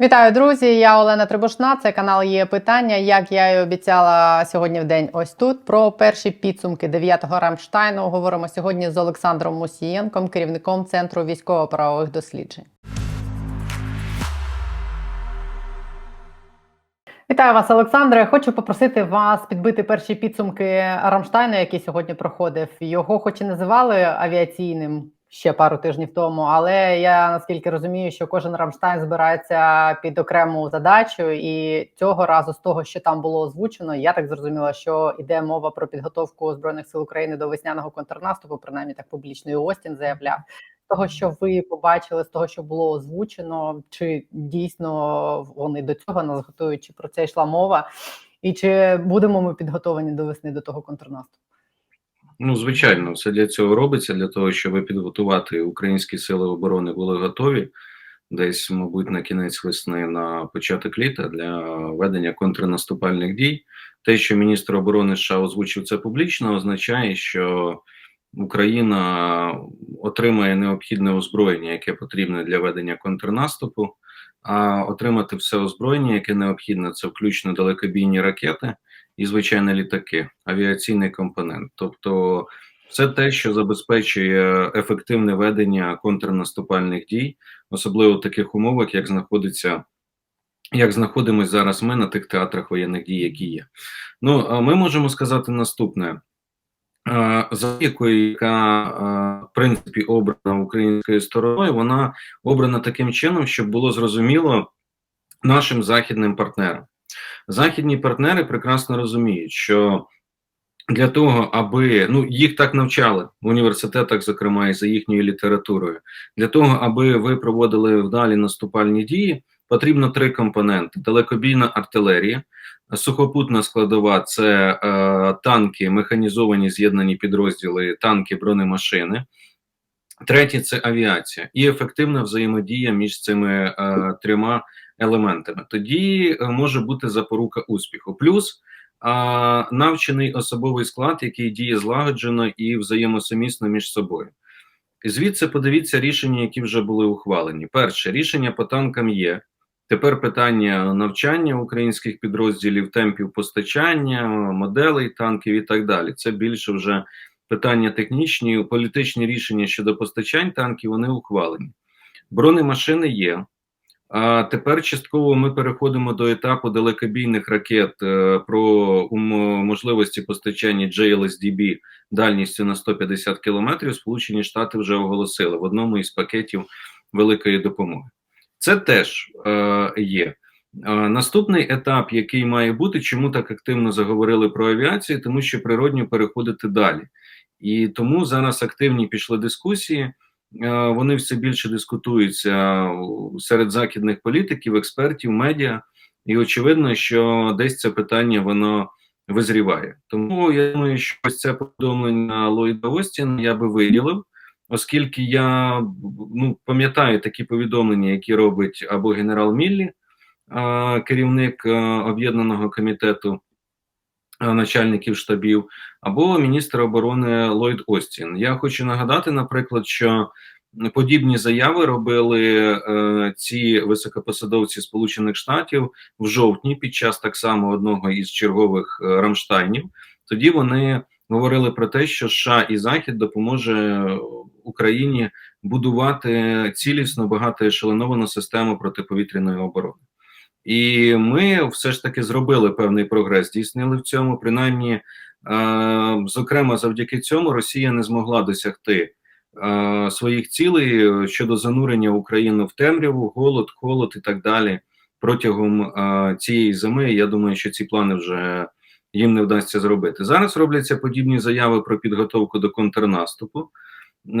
Вітаю, друзі! Я Олена Трибушна. Це канал є питання. Як я і обіцяла сьогодні в день, ось тут про перші підсумки 9-го Рамштайну. Говоримо сьогодні з Олександром Мусієнком, керівником центру військово-правових досліджень. Вітаю вас, Олександре. Хочу попросити вас підбити перші підсумки Рамштайну, який сьогодні проходив. Його, хоч і називали авіаційним ще пару тижнів тому, але я наскільки розумію, що кожен Рамштайн збирається під окрему задачу, і цього разу з того, що там було озвучено, я так зрозуміла, що йде мова про підготовку збройних сил України до весняного контрнаступу. Принаймні так публічно і Остін заявляв. Того, що ви побачили, з того, що було озвучено, чи дійсно вони до цього нас готують, чи про це йшла мова, і чи будемо ми підготовані до весни до того контрнаступу? Ну, звичайно, все для цього робиться, для того, щоб підготувати українські сили оборони були готові десь, мабуть, на кінець весни, на початок літа для ведення контрнаступальних дій. Те, що міністр оборони США озвучив це публічно, означає, що Україна отримає необхідне озброєння, яке потрібне для ведення контрнаступу. А отримати все озброєння, яке необхідне, це включно далекобійні ракети і звичайно літаки, авіаційний компонент. Тобто, це те, що забезпечує ефективне ведення контрнаступальних дій, особливо в таких умовах, як знаходиться. Як знаходимося зараз ми на тих театрах воєнних дій, які є. Ну, ми можемо сказати наступне: за якою, яка в принципі обрана українською стороною, вона обрана таким чином, щоб було зрозуміло нашим західним партнерам. Західні партнери прекрасно розуміють, що для того, аби ну їх так навчали в університетах, зокрема і за їхньою літературою, для того, аби ви проводили вдалі наступальні дії, потрібно три компоненти: далекобійна артилерія, сухопутна складова це е, танки, механізовані з'єднані підрозділи, танки, бронемашини. Третє це авіація і ефективна взаємодія між цими е, трьома елементами. Тоді е, може бути запорука успіху. Плюс е, навчений особовий склад, який діє злагоджено і взаємосумісно між собою. Звідси подивіться рішення, які вже були ухвалені. Перше рішення по танкам є. Тепер питання навчання українських підрозділів, темпів постачання, моделей танків і так далі. Це більше вже питання технічні, політичні рішення щодо постачань танків вони ухвалені. Бронемашини є. А тепер частково ми переходимо до етапу далекобійних ракет е, про можливості постачання JLSDB дальністю на 150 кілометрів. Сполучені Штати вже оголосили в одному із пакетів великої допомоги. Це теж е, є. Наступний етап, який має бути, чому так активно заговорили про авіацію, тому що природньо переходити далі. І тому зараз активні пішли дискусії. Е, вони все більше дискутуються серед західних політиків, експертів, медіа, і очевидно, що десь це питання воно визріває. Тому я думаю, що ось це повідомлення Ллойда Остін я би виділив оскільки я ну, пам'ятаю такі повідомлення, які робить або генерал Міллі, керівник об'єднаного комітету начальників штабів, або міністр оборони Ллойд Остін. Я хочу нагадати, наприклад, що подібні заяви робили е, ці високопосадовці Сполучених Штатів в жовтні під час так само одного із чергових е, Рамштайнів. Тоді вони говорили про те, що США і Захід допоможе Україні будувати цілісно багатоешелоновану систему протиповітряної оборони. І ми все ж таки зробили певний прогрес, здійснили в цьому. Принаймні, е, зокрема, завдяки цьому Росія не змогла досягти е, своїх цілей щодо занурення України в темряву, голод, холод і так далі протягом е, цієї зими. Я думаю, що ці плани вже їм не вдасться зробити. Зараз робляться подібні заяви про підготовку до контрнаступу.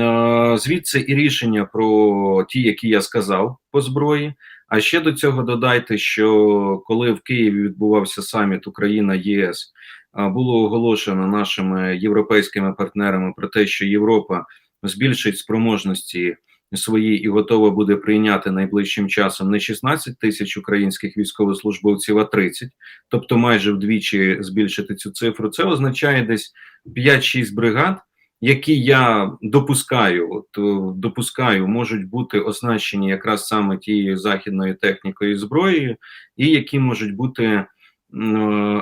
Е, звідси і рішення про ті, які я сказав по зброї. А ще до цього додайте, що коли в Києві відбувався саміт Україна ЄС, було оголошено нашими європейськими партнерами про те, що Європа збільшить спроможності свої і готова буде прийняти найближчим часом не 16 тисяч українських військовослужбовців, а 30, тобто майже вдвічі збільшити цю цифру. Це означає десь 5-6 бригад які я допускаю, от, е, допускаю, можуть бути оснащені якраз саме тією західною технікою і зброєю, і які можуть бути е,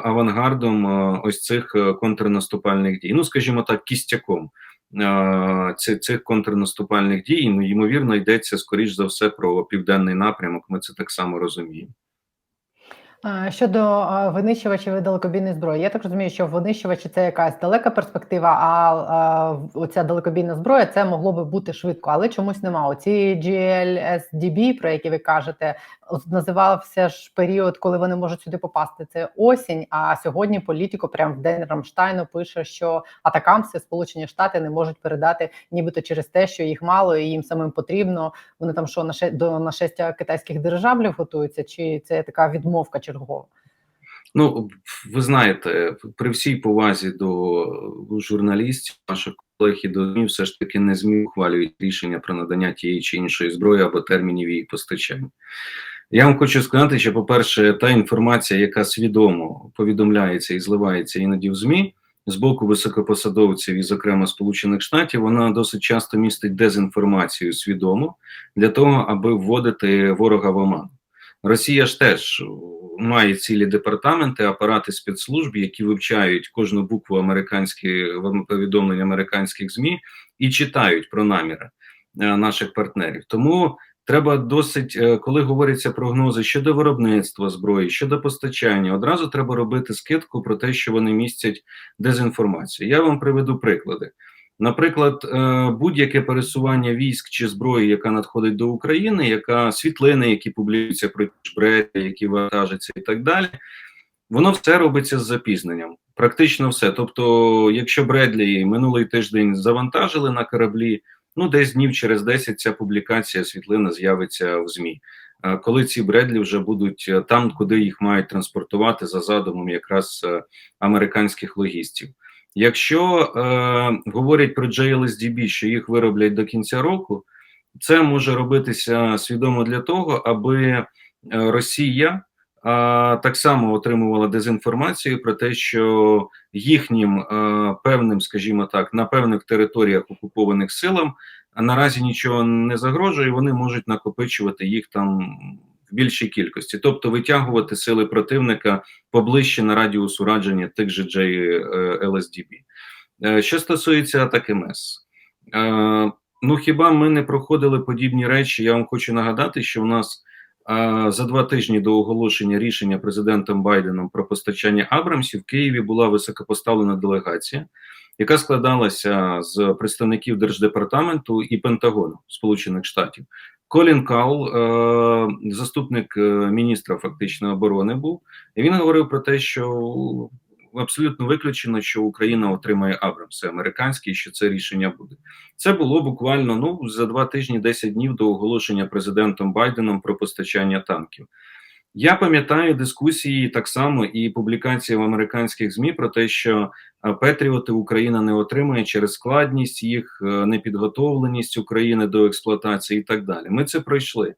авангардом е, ось цих контрнаступальних дій. Ну, скажімо так, кістяком цих контрнаступальних дій. Ну, ймовірно, йдеться скоріш за все про південний напрямок. Ми це так само розуміємо. Щодо винищувачів і далекобійної зброї, я так розумію, що винищувачі це якась далека перспектива, а оця далекобійна зброя це могло би бути швидко, але чомусь нема. Оці GLSDB, про які ви кажете, називався ж період, коли вони можуть сюди попасти. Це осінь. А сьогодні політико, прямо в день Рамштайну, пише, що атакамси Сполучені Штати не можуть передати, нібито через те, що їх мало і їм самим потрібно. Вони там що наше до нашестя китайських дирижаблів готуються, чи це така відмовка чергова? Ну, ви знаєте, при всій повазі до журналістів, наших колег і до ЗМІ, все ж таки не ЗМІ ухвалюють рішення про надання тієї чи іншої зброї або термінів її постачання. Я вам хочу сказати, що, по-перше, та інформація, яка свідомо повідомляється і зливається іноді в ЗМІ з боку високопосадовців і, зокрема, Сполучених Штатів, вона досить часто містить дезінформацію свідомо для того, аби вводити ворога в оману. Росія ж теж має цілі департаменти, апарати спецслужб, які вивчають кожну букву американських повідомлень американських змі і читають про наміри е, наших партнерів. Тому треба досить, е, коли говоряться прогнози щодо виробництва зброї, щодо постачання, одразу треба робити скидку про те, що вони містять дезінформацію. Я вам приведу приклади. Наприклад, е, будь-яке пересування військ чи зброї, яка надходить до України, яка світлини, які публікуються про Бредлі, які вантажаться і так далі, воно все робиться з запізненням. Практично все. Тобто, якщо Бредлі минулий тиждень завантажили на кораблі, ну десь днів через 10 ця публікація світлина з'явиться в ЗМІ. Е, Коли ці Бредлі вже будуть е, там, куди їх мають транспортувати за задумом якраз американських логістів. Якщо е, говорять про JLSDB, що їх вироблять до кінця року, це може робитися свідомо для того, аби е, Росія так само отримувала дезінформацію про те, що їхнім е, певним, скажімо так, на певних територіях окупованих силам наразі нічого не загрожує, вони можуть накопичувати їх там в більшій кількості, тобто витягувати сили противника поближче на радіус ураження тих же JLSDB. Е, Що стосується атаки МЕС, е, ну хіба ми не проходили подібні речі? Я вам хочу нагадати, що в нас е, за два тижні до оголошення рішення президентом Байденом про постачання Абрамсів в Києві була високопоставлена делегація, яка складалася з представників Держдепартаменту і Пентагону Сполучених Штатів. Колін Каул, е, заступник е, міністра фактично оборони, був і він говорив про те, що абсолютно виключено, що Україна отримає Абрамси американські, що це рішення буде. Це було буквально ну за два тижні, 10 днів до оголошення президентом Байденом про постачання танків. Я пам'ятаю дискусії так само і публікації в американських змі про те, що е, Петріоти Україна не отримує через складність їх, е, непідготовленість України до експлуатації і так далі. Ми це пройшли. Е,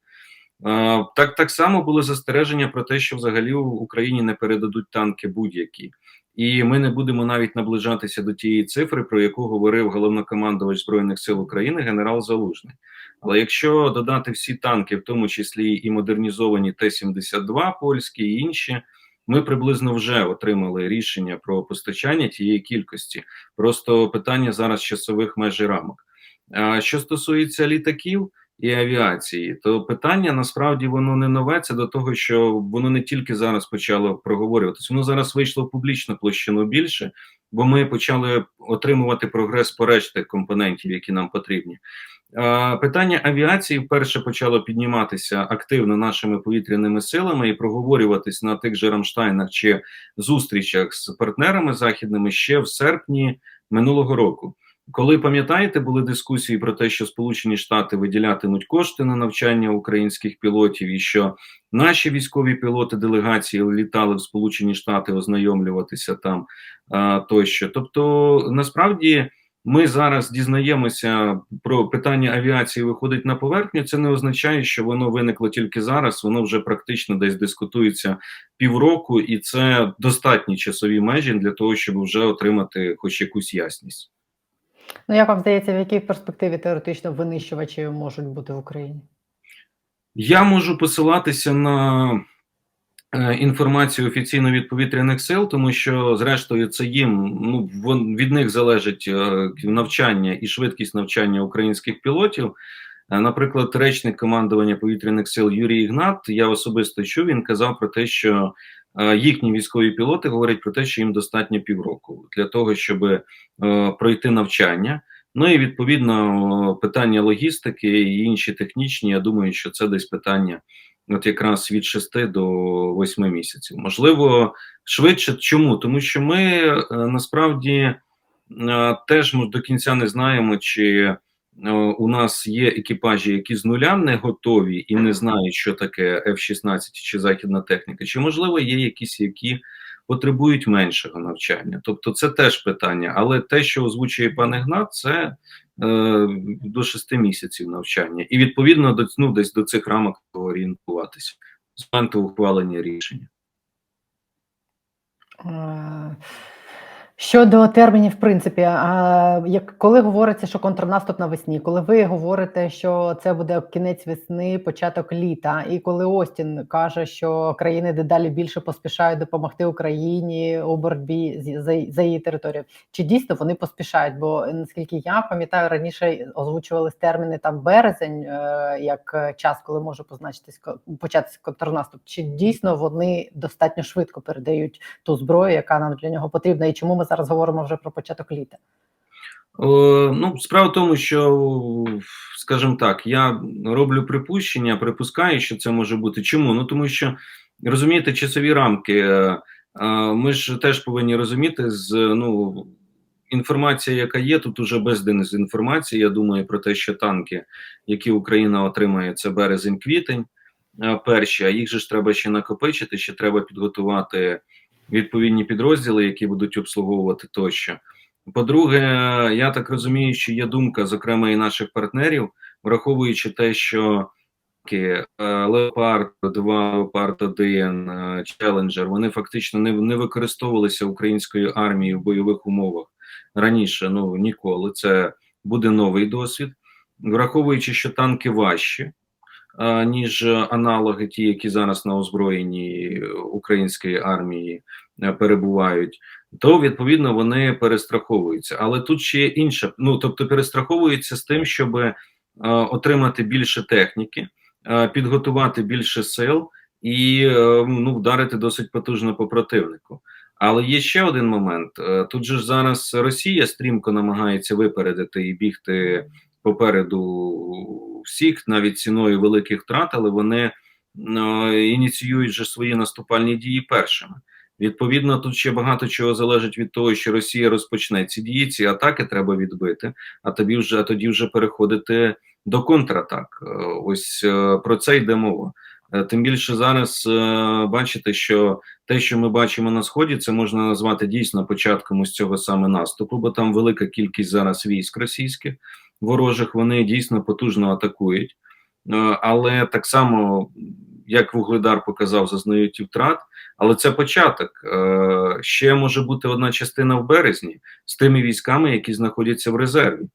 Так так само були застереження про те, що взагалі в Україні не передадуть танки будь-які, і ми не будемо навіть наближатися до тієї цифри, про яку говорив головнокомандувач збройних сил України генерал Залужний. Але якщо додати всі танки, в тому числі і модернізовані Т-72 польські і інші, ми приблизно вже отримали рішення про постачання тієї кількості. Просто питання зараз часових меж і рамок. А що стосується літаків і авіації, то питання насправді воно не нове. Це до того, що воно не тільки зараз почало проговорюватися, воно зараз вийшло в публічну площину більше, бо ми почали отримувати прогрес по решті компонентів, які нам потрібні. Питання авіації вперше почало підніматися активно нашими повітряними силами і проговорюватись на тих же Рамштайнах чи зустрічах з партнерами західними ще в серпні минулого року. Коли пам'ятаєте, були дискусії про те, що Сполучені Штати виділятимуть кошти на навчання українських пілотів, і що наші військові пілоти делегації літали в Сполучені Штати ознайомлюватися там тощо. Тобто, насправді. Ми зараз дізнаємося про питання авіації виходить на поверхню. Це не означає, що воно виникло тільки зараз. Воно вже практично десь дискутується півроку, і це достатні часові межі для того, щоб вже отримати хоч якусь ясність. Ну, як вам здається, в якій перспективі теоретично винищувачі можуть бути в Україні? Я можу посилатися на е, інформацію офіційно від повітряних сил, тому що, зрештою, це їм ну від них залежить е, навчання і швидкість навчання українських пілотів. Е, Наприклад, речник командування повітряних сил Юрій Ігнат, я особисто чув, він казав про те, що їхні військові пілоти говорять про те, що їм достатньо півроку для того, щоб е, пройти навчання. Ну і відповідно питання логістики і інші технічні. Я думаю, що це десь питання, от якраз від 6 до 8 місяців. Можливо, швидше. Чому? Тому що ми е, насправді е, теж до кінця не знаємо, чи е, у нас є екіпажі, які з нуля не готові і не знають, що таке F-16 чи західна техніка, чи можливо є якісь, які потребують меншого навчання. Тобто, це теж питання. Але те, що озвучує пан Ігнат, це е, до 6 місяців навчання, і відповідно до ну, десь до цих рамок орієнтуватися з моменту ухвалення рішення. Щодо термінів, в принципі, а, як коли говориться, що контрнаступ навесні, коли ви говорите, що це буде кінець весни, початок літа, і коли Остін каже, що країни дедалі більше поспішають допомогти Україні у боротьбі за, її територію, чи дійсно вони поспішають? Бо наскільки я пам'ятаю, раніше озвучувались терміни там березень, е, як час, коли може позначитись початися контрнаступ. Чи дійсно вони достатньо швидко передають ту зброю, яка нам для нього потрібна, і чому ми зараз говоримо вже про початок літа? Е, ну, справа в тому, що, скажімо так, я роблю припущення, припускаю, що це може бути. Чому? Ну тому що розумієте, часові рамки. е, е, Ми ж теж повинні розуміти з ну. Інформація, яка є, тут уже без дезінформації. Я думаю про те, що танки, які Україна отримає, це березень-квітень, перші, а їх же ж треба ще накопичити, ще треба підготувати відповідні підрозділи, які будуть обслуговувати тощо. По-друге, я так розумію, що є думка, зокрема, і наших партнерів, враховуючи те, що е, Леопард 2, Леопард 1, е, Челенджер, вони фактично не, не використовувалися українською армією в бойових умовах раніше. Ну ніколи. Це буде новий досвід, враховуючи, що танки важчі. Е, Ніж аналоги, ті, які зараз на озброєнні української армії е, перебувають, то відповідно вони перестраховуються. Але тут ще є інше. Ну тобто, перестраховуються з тим, щоб е, отримати більше техніки, підготувати більше сил і ну, вдарити досить потужно по противнику. Але є ще один момент: тут же ж зараз Росія стрімко намагається випередити і бігти попереду всіх, навіть ціною великих втрат, але вони е, ініціюють же свої наступальні дії першими. Відповідно, тут ще багато чого залежить від того, що Росія розпочне ці дії, ці атаки треба відбити, а тоді вже а тоді вже переходити до контратак. Е, Ось е, про це йде мова. Тим більше зараз бачите, що те, що ми бачимо на сході, це можна назвати дійсно початком ось цього саме наступу, бо там велика кількість зараз військ російських ворожих. Вони дійсно потужно атакують, Е, але так само, як Вугледар показав, зазнають і втрат. Але це початок. Е, Ще може бути одна частина в березні з тими військами, які знаходяться в резерві.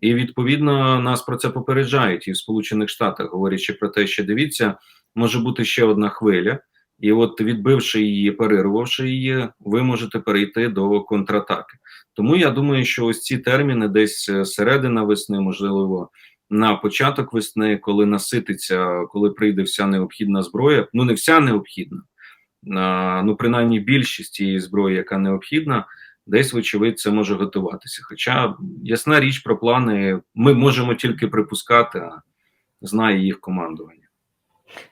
І відповідно нас про це попереджають і в Сполучених Штатах, говорячи про те, що дивіться, може бути ще одна хвиля, і от відбивши її, перервавши її, ви можете перейти до контратаки. Тому я думаю, що ось ці терміни, десь е, середина весни, можливо, на початок весни, коли насититься, коли прийде вся необхідна зброя, ну не вся необхідна, а, ну принаймні більшість тієї зброї, яка необхідна, десь, вочевидь, це може готуватися. Хоча ясна річ про плани ми можемо тільки припускати, а знає їх командування.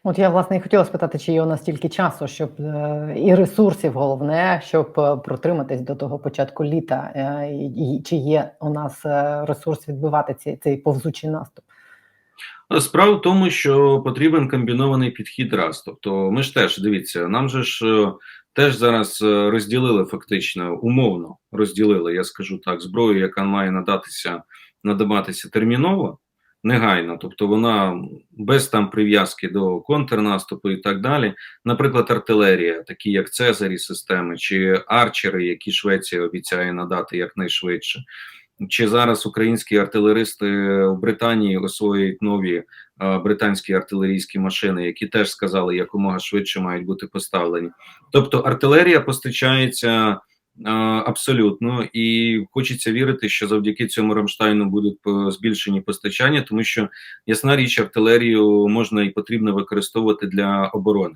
От я власне і хотіла спитати, чи є у нас стільки часу, щоб е, і ресурсів головне, щоб е, протриматись до того початку літа, е, і, чи є у нас ресурс відбивати ці, цей повзучий наступ? Справа в тому, що потрібен комбінований підхід раз. Тобто, ми ж теж дивіться, нам же ж теж зараз розділили фактично умовно розділили, я скажу так, зброю, яка має надатися надаватися терміново, негайно, тобто вона без там прив'язки до контрнаступу і так далі. Наприклад, артилерія, такі як Цезарі системи чи арчери, які Швеція обіцяє надати якнайшвидше. чи зараз українські артилеристи в Британії освоюють нові е, британські артилерійські машини, які теж сказали, якомога швидше мають бути поставлені. Тобто артилерія постачається абсолютно, і хочеться вірити, що завдяки цьому Рамштайну будуть збільшені постачання, тому що ясна річ, артилерію можна і потрібно використовувати для оборони.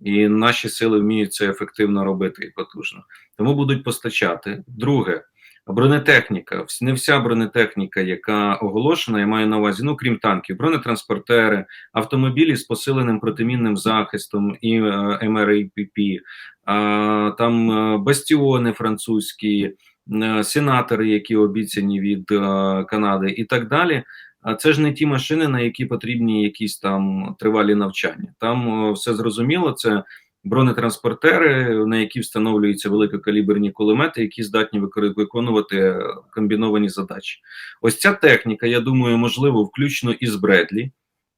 І наші сили вміють це ефективно робити і потужно. Тому будуть постачати. Друге, бронетехніка. Не вся бронетехніка, яка оголошена, я маю на увазі, ну крім танків, бронетранспортери, автомобілі з посиленим протимінним захистом і е, МРІПП, там е, бастіони французькі, е, сенатори, які обіцяні від е, Канади, і так далі. А це ж не ті машини, на які потрібні якісь там тривалі навчання. Там все зрозуміло. Це бронетранспортери, на які встановлюються великокаліберні кулемети, які здатні виконувати комбіновані задачі. Ось ця техніка, я думаю, можливо, включно із Бредлі,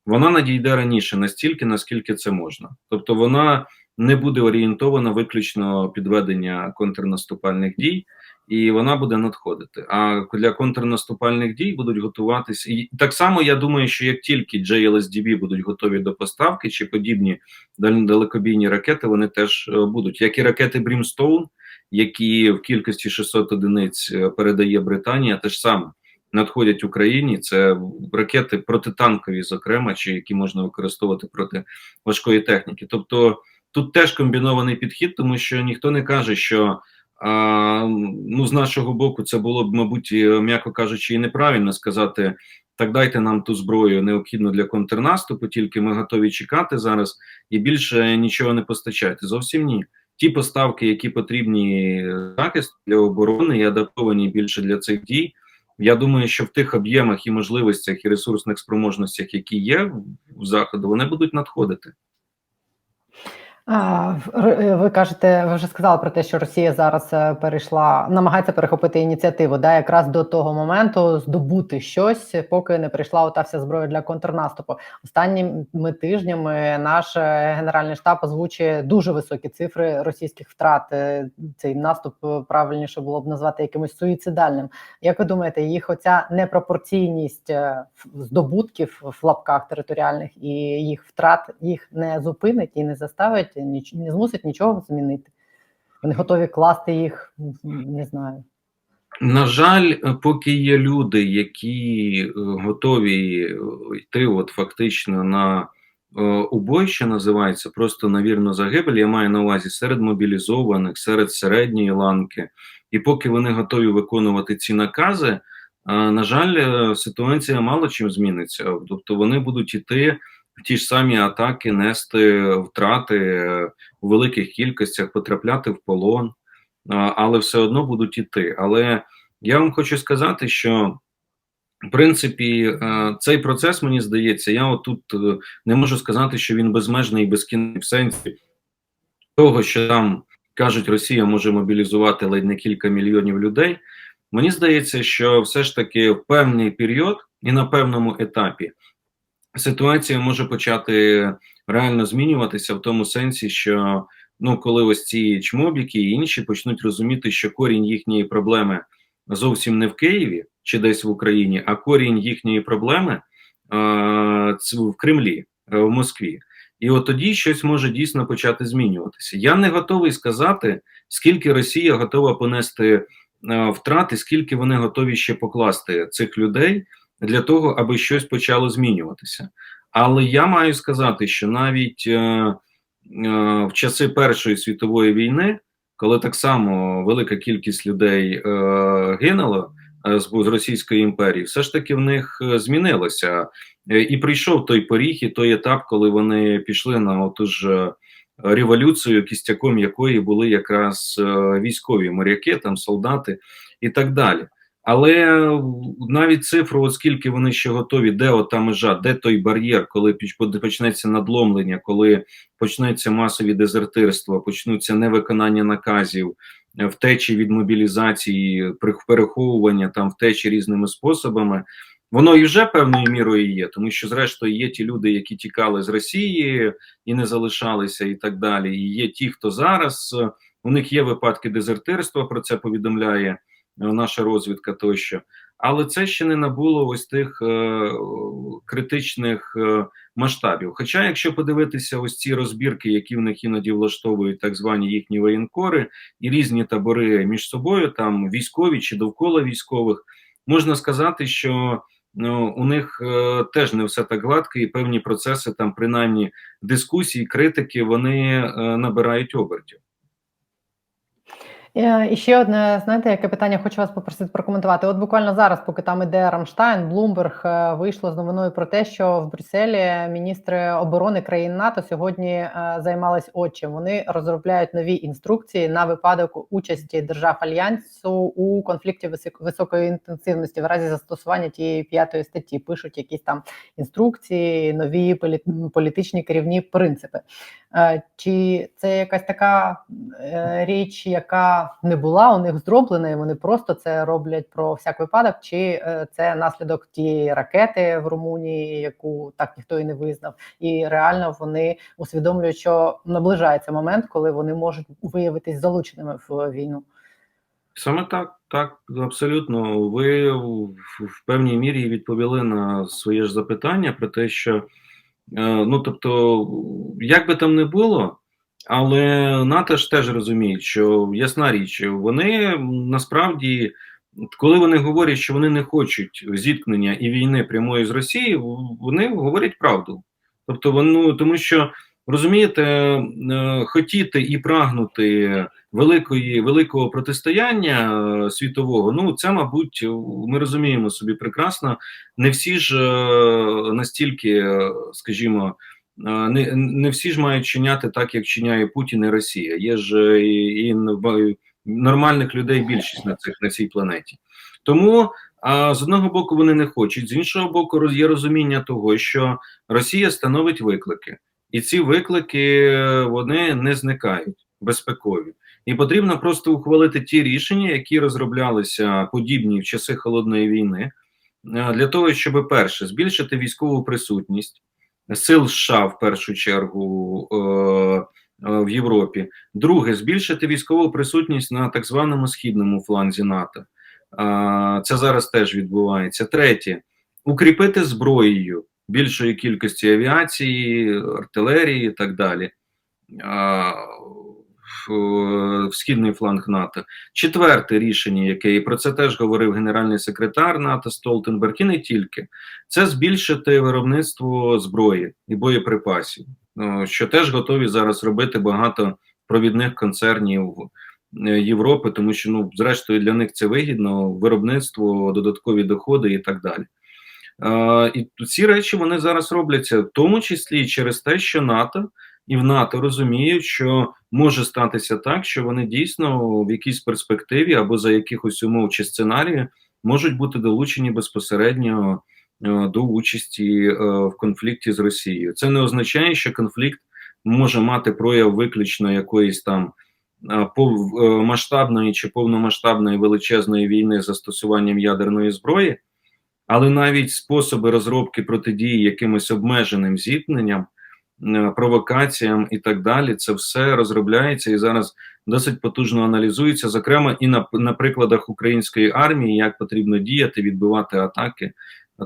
вона надійде раніше настільки, наскільки це можна. Тобто вона не буде орієнтована виключно підведення контрнаступальних дій, і вона буде надходити. А для контрнаступальних дій будуть готуватися. І так само я думаю, що як тільки JLSDB будуть готові до поставки чи подібні далекобійні ракети, вони теж е, будуть, як і ракети Brimstone, які в кількості 600 одиниць е, передає Британія, теж саме надходять Україні. Це ракети протитанкові, зокрема, чи які можна використовувати проти важкої техніки. Тобто тут теж комбінований підхід, тому що ніхто не каже, що а, ну з нашого боку це було б, мабуть, м'яко кажучи, і неправильно сказати. Так дайте нам ту зброю необхідну для контрнаступу, тільки ми готові чекати зараз і більше нічого не постачайте. Зовсім ні. Ті поставки, які потрібні захист для оборони і адаптовані більше для цих дій. Я думаю, що в тих об'ємах і можливостях і ресурсних спроможностях, які є в заходу, вони будуть надходити. Е, Ви кажете, ви вже сказали про те, що Росія зараз е, перейшла, намагається перехопити ініціативу, да, якраз до того моменту здобути щось, поки не прийшла ота вся зброя для контрнаступу. Останніми тижнями наш е, генеральний штаб озвучує дуже високі цифри російських втрат. Цей наступ правильніше було б назвати якимось суїцидальним. Як ви думаєте, їх оця непропорційність здобутків в лапках територіальних і їх втрат їх не зупинить і не заставить ніч не змусить нічого змінити? Вони готові класти їх, не знаю. На жаль, поки є люди, які е, готові йти, от фактично на е, убой, що називається, просто на вірну загибель, я маю на увазі серед мобілізованих, серед середньої ланки, і поки вони готові виконувати ці накази, е, на жаль, ситуація мало чим зміниться. Тобто вони будуть іти ті ж самі атаки, нести втрати е, у великих кількостях, потрапляти в полон але все одно будуть іти. Але я вам хочу сказати, що в принципі е, цей процес мені здається, я отут е, не можу сказати, що він безмежний і безкінний в сенсі того, що там кажуть, Росія може мобілізувати ледь не кілька мільйонів людей. Мені здається, що все ж таки в певний період і на певному етапі ситуація може почати реально змінюватися в тому сенсі, що ну, коли ось ці чмобіки і інші почнуть розуміти, що корінь їхньої проблеми зовсім не в Києві чи десь в Україні, а корінь їхньої проблеми це в Кремлі, е, в Москві. І от тоді щось може дійсно почати змінюватися. Я не готовий сказати, скільки Росія готова понести е, втрати, скільки вони готові ще покласти цих людей для того, аби щось почало змінюватися. Але я маю сказати, що навіть е, е, в часи Першої світової війни, коли так само велика кількість людей е, гинула е, з, з Російської імперії, все ж таки в них е, змінилося. Е, і прийшов той поріг, і той етап, коли вони пішли на оту ж е, революцію, кістяком якої були якраз е, військові моряки, там солдати і так далі. Але навіть цифру, оскільки вони ще готові, де ота межа, де той бар'єр, коли почнеться надломлення, коли почнеться масові дезертирства, почнуться невиконання наказів, е, втечі від мобілізації, переховування там втечі різними способами. Воно і вже певною мірою є, тому що, зрештою, є ті люди, які тікали з Росії і не залишалися, і так далі. І є ті, хто зараз е, у них є випадки дезертирства, про це повідомляє наша розвідка тощо. Але це ще не набуло ось тих е, критичних е, масштабів. Хоча, якщо подивитися ось ці розбірки, які в них іноді влаштовують так звані їхні воєнкори, і різні табори між собою, там військові чи довкола військових, можна сказати, що ну, у них е, теж не все так гладко, і певні процеси, там принаймні дискусії, критики, вони е, набирають обертів. Е, І ще одне, знаєте, яке питання хочу вас попросити прокоментувати. От буквально зараз, поки там іде Рамштайн, Блумберг е, вийшло з новиною про те, що в Брюсселі міністри оборони країн НАТО сьогодні е, займались очі. Вони розробляють нові інструкції на випадок участі держав альянсу у конфлікті висок- високої інтенсивності в разі застосування тієї п'ятої статті. Пишуть якісь там інструкції, нові полі- політичні керівні принципи. Чи це якась така річ, яка не була у них зроблена, і вони просто це роблять про всяк випадок, чи е, це наслідок тієї ракети в Румунії, яку так ніхто і не визнав, і реально вони усвідомлюють, що наближається момент, коли вони можуть виявитись залученими в війну. Саме так, так, абсолютно. Ви в, певній мірі відповіли на своє ж запитання про те, що е, ну тобто, як би там не було, але НАТО ж теж розуміють, що ясна річ, вони насправді, коли вони говорять, що вони не хочуть зіткнення і війни прямої з Росією, вони говорять правду. Тобто, вони, тому що розумієте, е, хотіти і прагнути великої великого протистояння е, світового, ну це, мабуть, ми розуміємо собі прекрасно. Не всі ж е, настільки, скажімо, не, не всі ж мають чиняти так, як чиняє Путін і Росія. Є ж е, і, і нормальних людей більшість на цих на цій планеті. Тому а з одного боку вони не хочуть, з іншого боку, є розуміння того, що Росія становить виклики, і ці виклики е, вони не зникають безпекові. І потрібно просто ухвалити ті рішення, які розроблялися подібні в часи холодної війни, е, для того, щоб перше збільшити військову присутність сил США в першу чергу е, е, в Європі. Друге, збільшити військову присутність на так званому східному фланзі НАТО. Е, Це зараз теж відбувається. Третє, укріпити зброєю більшої кількості авіації, артилерії і так далі. В, східний фланг НАТО. Четверте рішення, яке і про це теж говорив генеральний секретар НАТО Столтенберг, і не тільки це збільшити виробництво зброї і боєприпасів, ну, що теж готові зараз робити багато провідних концернів е, Європи, тому що ну, зрештою для них це вигідно, виробництво, додаткові доходи і так далі. Е, і ці речі вони зараз робляться, в тому числі через те, що НАТО і в НАТО розуміють, що може статися так, що вони дійсно в якійсь перспективі або за якихось умов чи сценарію можуть бути долучені безпосередньо е, до участі е, в конфлікті з Росією. Це не означає, що конфлікт може мати прояв виключно якоїсь там е, масштабної чи повномасштабної величезної війни з застосуванням ядерної зброї, але навіть способи розробки протидії якимось обмеженим зіткненням провокаціям і так далі. Це все розробляється і зараз досить потужно аналізується, зокрема і на, на прикладах української армії, як потрібно діяти, відбивати атаки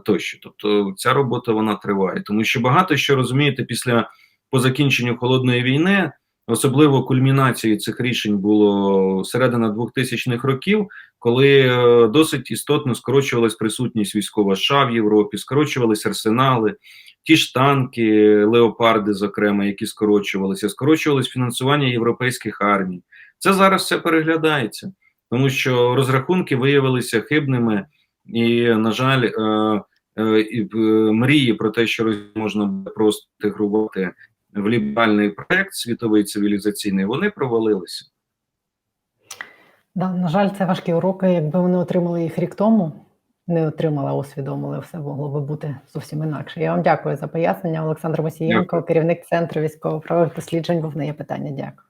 тощо. Тобто ця робота вона триває, тому що багато що розумієте після по закінченню холодної війни. Особливо кульмінацією цих рішень було середина 2000-х років, коли е, досить істотно скорочувалась присутність військова США в Європі, скорочувались арсенали, ті ж танки, леопарди, зокрема, які скорочувалися, скорочувалось фінансування європейських армій. Це зараз все переглядається, тому що розрахунки виявилися хибними, і, на жаль, е, е, мрії про те, що можна буде просто інтегрувати в ліберальний проект світовий цивілізаційний, вони провалилися. Да, на жаль, це важкі уроки. Якби вони отримали їх рік тому, не отримали, усвідомили, все могло би бути зовсім інакше. Я вам дякую за пояснення. Олександр Мосієнко, керівник центру військово-правових досліджень. Був на є питання. Дякую.